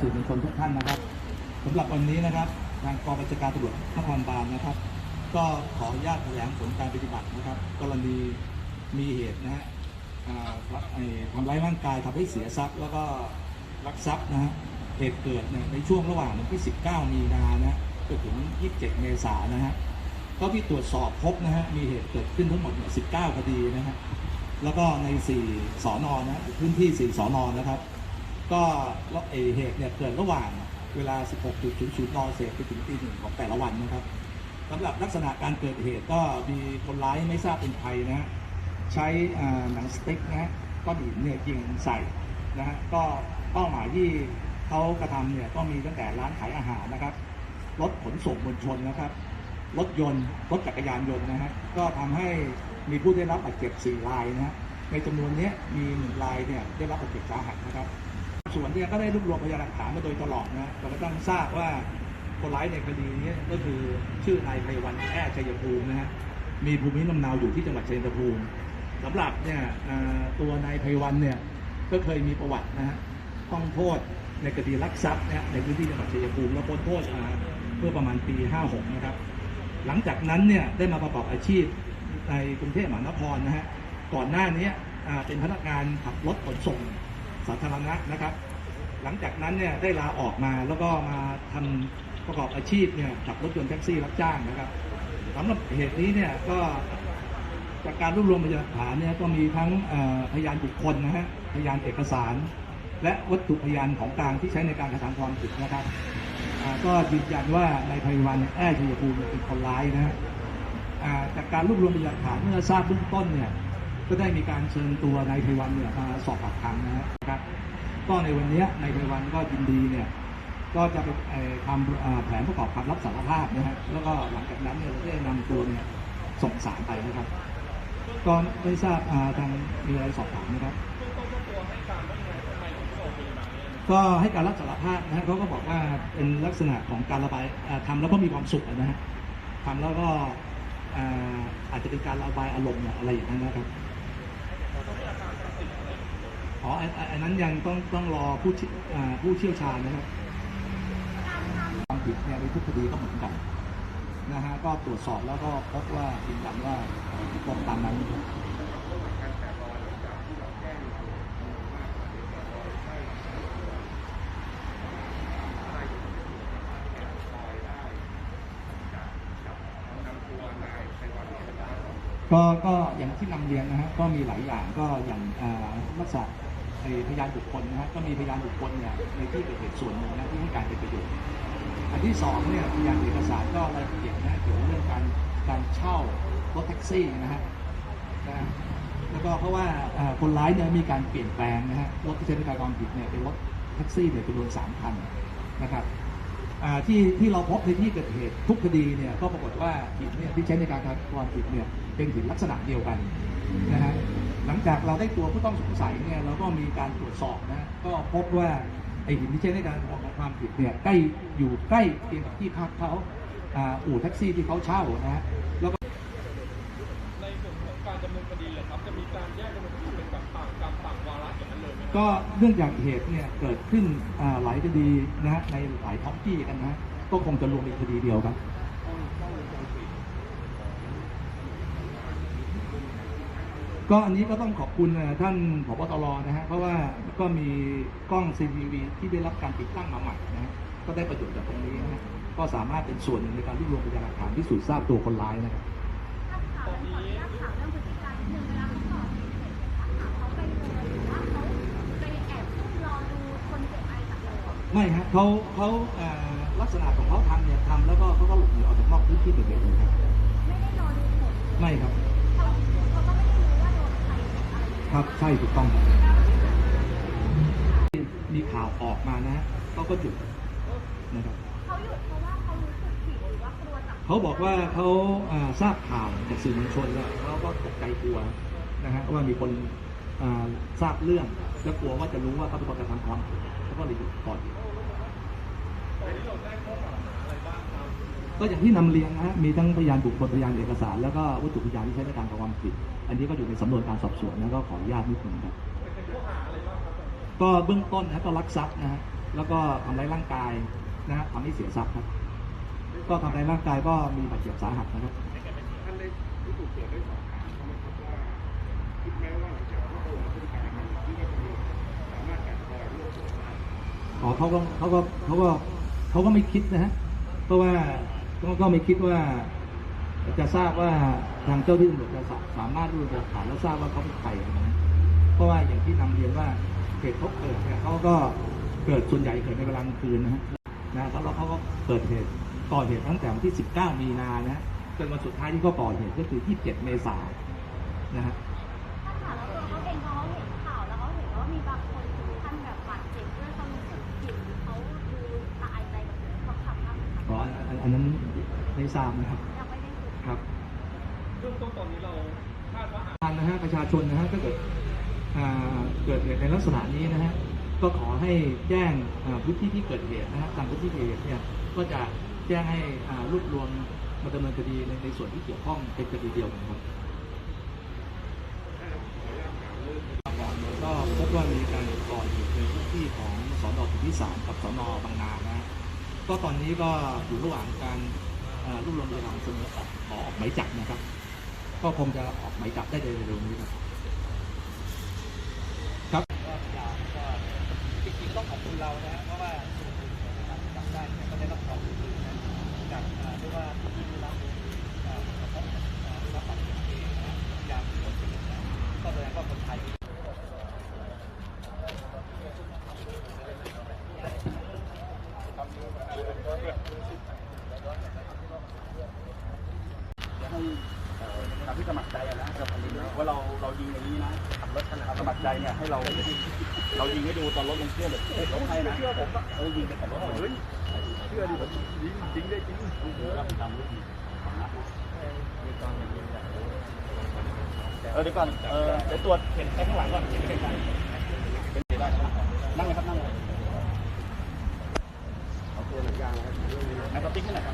สื่อมวลชนทุกท่านนะครับสำหรับวันนี้นะครับ ทางกองบัญชาการตำรวจนครบาลนะครับ ก็ขออนุญาตแถลงผลการปฏิบัตินะครับ กรณีมีเหตุนะฮะอ่าไอ้ทำร้ายร่างกายทำให้เสียทรัพย์ แล้วก็ลักทรัพย์นะฮะเหตุเกิดในช่วงระหว่างวันที่ 19 มีนานะฮะจนถึง 27 เมษายนนะฮะก็ที่ตรวจสอบพบนะฮะมีเหตุเกิดขึ้นทั้งหมด 19 คดีนะฮะแล้วก็ใน 4สอนอนะฮะพื้นที่ 4สอนอนะครับ ก็เอเหตุเนี่ยเกิดระหว่างเวลา 16.00นเศษไปถึงตีหนึ่งของแต่ละวันนะครับสำหรับลักษณะการเกิดเหตุก็มีคนร้ายไม่ทราบเป็นใครนะฮะใช้หนังสติ๊กนะฮะก้อนหินเนี่ยยิงใส่นะฮะก็เป้าหมายที่เขากระทำเนี่ยก็มีตั้งแต่ร้านขายอาหารนะครับรถขนส่งมวลชนนะครับรถยนต์รถจักรยานยนต์นะฮะก็ทำให้มีผู้ได้รับบาดเจ็บ4รายนะฮะในจำนวนนี้มีหนึ่งรายเนี่ยได้รับบาดเจ็บสาหัสนะครับ ส่วนเนี่ยก็ได้รวบรวมพยานหลักฐานมาโดยตลอดนะฮะเราก็ต้องทราบว่าคนร้ายในคดีนี้ก็คือชื่อนายไพวันแอ้ชัยภูมินะฮะมีภูมิลำเนาอยู่ที่จังหวัดชัยภูมิสำหรับเนี่ยตัวนายไพวันเนี่ยก็เคยมีประวัตินะฮะต้องโทษในคดีลักทรัพย์นะฮะในพื้นที่จังหวัดชัยภูมิแล้วพ้นโทษมาเมื่อประมาณปี 56 นะครับ หลังจากนั้นเนี่ยได้มาประกอบอาชีพในกรุงเทพมหานครนะฮะก่อนหน้านี้เป็นพนักงานขับรถขนส่งสาธารณะนะครับ หลังจากนั้นเนี่ยได้ลาออกมาแล้วก็มาทำประกอบอาชีพเนี่ยขับรถยนต์แท็กซี่รับจ้างนะครับสำหรับเหตุนี้เนี่ยก็จากการรวบรวมพยานหลักฐานเนี่ยก็มีทั้งอ่อพยานบุคคลนะฮะพยานเอกสาร และวัตถุพยานของกลางที่ใช้ในการกระทำความผิดนะครับก็ยืนยันว่านายไพวันแอ้ชัยภูมิเป็นคนร้ายนะฮะจากการรวบรวมพยานหลักฐานเมื่อทราบเบื้องต้นเนี่ยก็ได้มีการเชิญตัวนายไพวันเนี่ยมาสอบปากคำนะครับ ก็ในวันนี้ยนายไพวันก็ยินดีเนี่ยก็จะไปทำแผนประกอบคำรับสารภาพนะฮะแล้วก็หลังจากนั้นเนี่ยเราได้นำตัวเนี่ยส่งสารไปนะครับก็ไม่ทราบทางมีอะไรสอบถามนะครับก็ให้การรับสารภาพนะฮะเขาก็บอกว่าเป็นลักษณะของการระบายอ่าแล้วก็มีความสุขนะฮะทำแล้วก็อาจจะเป็นการระบายอารมณ์เนี่ยอะไรอย่างนั้นนะครับ อ๋ออันอันอันนั้นยังต้องต้องรอผู้เชี่ยวอ่าผู้เชี่ยวชาญนะครับความผิดเนี่ยในทุกคดีก็เหมือนกันนะฮะก็ตรวจสอบแล้วก็พบว่ายืนยันว่าตรงตามนั้นก็ก็อย่างที่นำเรียนนะฮะก็มีหลายอย่างก็อย่างอ่าลักษณะ ไอ้พยานบุคคลนะฮะก็มีพยานบุคคลเนี่ยในที่เกิดเหตุส่วนหนึ่งนะที่ให้การเป็นประโยชน์อันที่สองเนี่ยพยานเอกสารก็รายละเอียดนะเกี่ยวกับเรื่องการการเช่ารถแท็กซี่นะฮะนะแล้วก็เพราะว่าคนร้ายเนี่ยมีการเปลี่ยนแปลงนะฮะรถที่ใช้ในการกระทำผิดเนี่ยเป็นรถแท็กซี่เนี่ยจำนวนสามคันนะครับที่ที่เราพบในที่เกิดเหตุทุกคดีเนี่ยก็ปรากฏว่าหินเนี่ยที่ใช้ในการกระทำความผิดเนี่ยเป็นหินลักษณะเดียวกันนะฮะ หลังจากเราได้ตัวผู้ต้องสงสัยเนี่ยเราก็มีการตรวจสอบนะก็พบว่าไอหินที่ใช้ในการกระทำความผิดเนี่ยใกล้อยู่ใกล้เคียงกับที่พักเขาอ่าอู่แท็กซี่ที่เขาเช่านะฮะแล้วก็ในส่วนของการดำเนินคดีเหรอครับจะมีการแยกดำเนินคดีเป็นแบบต่างกรรมต่างวาระอย่างนั้นเลยไหมก็เนื่องจากเหตุเนี่ยเกิดขึ้นอ่าหลายคดีนะฮะในหลายท้องที่กันนะฮะก็คงจะรวมเป็นคดีเดียวครับ ก็อันนี้ก็ต้องขอบคุณเอ่อท่านผบตรนะฮะเพราะว่าก็มีกล้อง CCTV ที่ได้รับการติดตั้งมาใหม่นะฮะก็ได้ประโยชน์จากตรงนี้นะฮะก็สามารถเป็นส่วนหนึ่งในการรวบรวมพยานหลักฐานพิสูจน์ทราบตัวคนร้ายนะครับถ้าถามขออนุญาตถามเรื่องพฤติการนิดนึงเวลาเขาก่อเหตุเสร็จเนี่ยค่ะเขาไปเลยหรือว่าเขาไปแอบซุ่มรอดูคนเจ็บอะไรจากเลยไม่ฮะเขาเขาเอ่อลักษณะของเขาทำเนี่ยทำแล้วก็เขาก็หลบหนีออกจากนอกพื้นที่เกิดเหตุเลยครับไม่ได้รอดูผลไม่ครับ ครับใช่ถูกต้องครับมีข่าวออกมานะฮะเขาก็หยุดนะครับเขาหยุดเพราะว่าเขารู้สึกผิดหรือว่ากลัวจับเขาบอกว่าเขาอ่าทราบข่าวจากสื่อมวลชนแล้วเขาก็ตกใจกลัวนะฮะว่ามีคนอ่าทราบเรื่องและกลัวว่าจะรู้ว่าเขาเป็นคนกระทำความผิดเขาก็เลยหยุดก่อนก็อย่างที่นำเรียนนะฮะมีทั้งพยานบุคคลพยานเอกสาร แล้วก็วัตถุพยานที่ใช้ในการกระทำความผิด อันนี้ก็อยู่ในสำนวนการสอบสวนแล้วก็ขออนุญาตนิดหนึ่งครับก็เบื้องต้นนะก็ลักทรัพย์นะฮะแล้วก็ทำร้ายร่างกายนะฮะทำให้เสียทรัพย์ครับ ก็ทำร้ายร่างกายก็มีบาดเจ็บสาหัสนะครับอ๋อเขาก็เขาก็เขาก็เขาก็ไม่คิดนะฮะเพราะว่าก็ก็ไม่คิดว่า จะทราบว่าทางเจ้าที่ตำรวจจะสาสามารถรวบรวมหลักฐานและทราบว่าเขาเป็นใครนะฮะเพราะว่าอย่างที่นำเรียนว่าเหตุเขาเกิดเนี่ยเขาก็เกิดส่วนใหญ่เกิดในเวลากลางคืนนะฮะนะครับแล้วเขาก็เกิดเหตุก่อเหตุตั้งแต่วันที่ 19 มีนานะฮะจนวันสุดท้ายที่เขาก่อเหตุก็คือ 27 เมษายนนะฮะถ้าถามแล้วตัวเขาเองเขาเห็นข่าวแล้วเขาเห็นว่ามีบางคนถึงขั้นแบบบาดเจ็บด้วยเขารู้สึกผิดเขาดูละอายใจกับสิ่งที่เขาทำมากไหมคะอ๋ออันอันนั้นไม่ทราบนะครับ ประชาชนนะฮะถ้าเกิดเกิดเหตุในลักษณะนี้นะฮะก็ขอให้แจ้งพื้นที่ที่เกิดเหตุนะฮะตามพื้นที่เกิดเหตุเนี่ยก็จะแจ้งให้รวบรวมมาดำเนินคดีในในส่วนที่เกี่ยวข้องเป็นคดีเดียวกันครับก็พบว่ามีการก่อเหตุในพื้นที่ของสอนอสุทธิสารกับสอนอบางนานะฮะก็ตอนนี้ก็อยู่ระหว่างการรวบรวมพยานหลักฐานเสนอขอออกหมายจับนะครับ ก็คงจะออกหมายจับได้เร็วๆนี้ครับครับจริงๆต้องขอบคุณเรานะเพราะว่าจับได้เนี่ยก็ได้รับความร่วมมือนะจากเรียกว่าที่รับกระทบได้รับบาดเจ็บเองนะยามที่เราเป็นนะก็แสดงว่าคนไทยให้ ตามที่สมัครใจอะนะกับอันนี้ว่าเราเรายิงอย่างนี้นะขับรถขนาดสมัครใจเนี่ยให้เราเรายิงให้ดูตอนรถลงเครื่องเฮ้ยรถให้นะเชื่อผมเออยิงไปแต่รถเฮ้ยเชื่อดิผมยิงจริงได้จริงรับทำรู้ดีเออเดี๋ยวก่อนเออเดี๋ยวตรวจเห็นไปข้างหลังก่อนเห็นได้เป็นได้นั่งเลยครับนั่งเลยเอาตัวหนังยางนะครับนะครับติ๊กให้หน่อยครั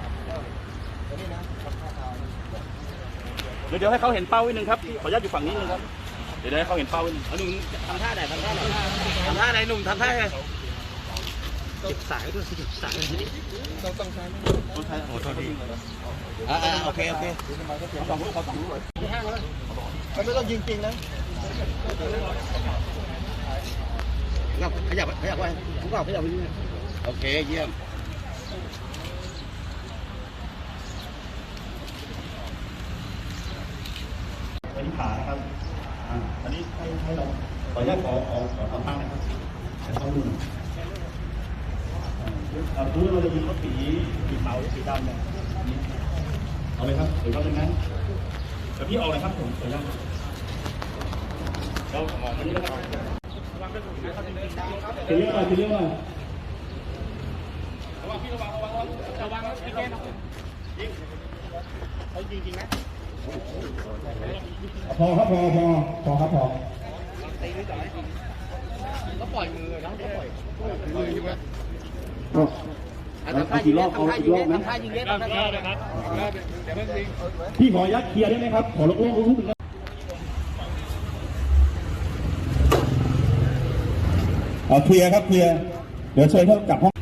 บ เดี๋ยวเดี๋ยวให้เขาเห็นเป้าไว้หนึ่งครับ ขออนุญาตอยู่ฝั่งนี้นึงครับเดี๋ยวให้เขาเห็นเป้าไว้หนึ่งเอาหนุ่มทำท่าไหนทำท่าไหนทำท่าไหนหนุ่มทำท่าไหนเก็บสายด้วยสายต้องต้องใช้ต้องใช้โอ้โทษดีอ่าโอเคโอเคสองลูกขอสองลูกเลยไม่ต้องยิงจริงนะขยับขยับไว้ผมก็ขยับไปโอเคเยี่ยม อันนี้ขานะครับอ่าอันนี้ให้ให้เราขออนุญาตขอขอขอทำบ้างนะครับขอเข้าดูหน่อยอ่าพื้นเราจะยิงรถสีสีขาวสีดำเนี่ยนี่เอาเลยครับเดี๋ยวเราเป็นนั้นเดี๋ยวพี่เอาเลยครับผมขออนุญาตเราออกมานี่นะครับจะเรียกอะไรจะเรียกอะไรระวังพี่ระวังระวังระวังระวังพี่แกนะยิงเขายิงจริงไหม พอครับพอพอพอครับพอก็ปล่อยมือนะก็ปล่อยปล่อบเอากี่รอบนะทำท่ายิงเล่นทำท่ายิงเล่นครับเดี๋ยวเล่นพี่ขออนุญาตเคลียร์ได้ไหมครับ ขอรบกวนคุณผู้ชมเอาเคลียร์ครับเคลียร์ เดี๋ยวเชิญเขากลับห้อง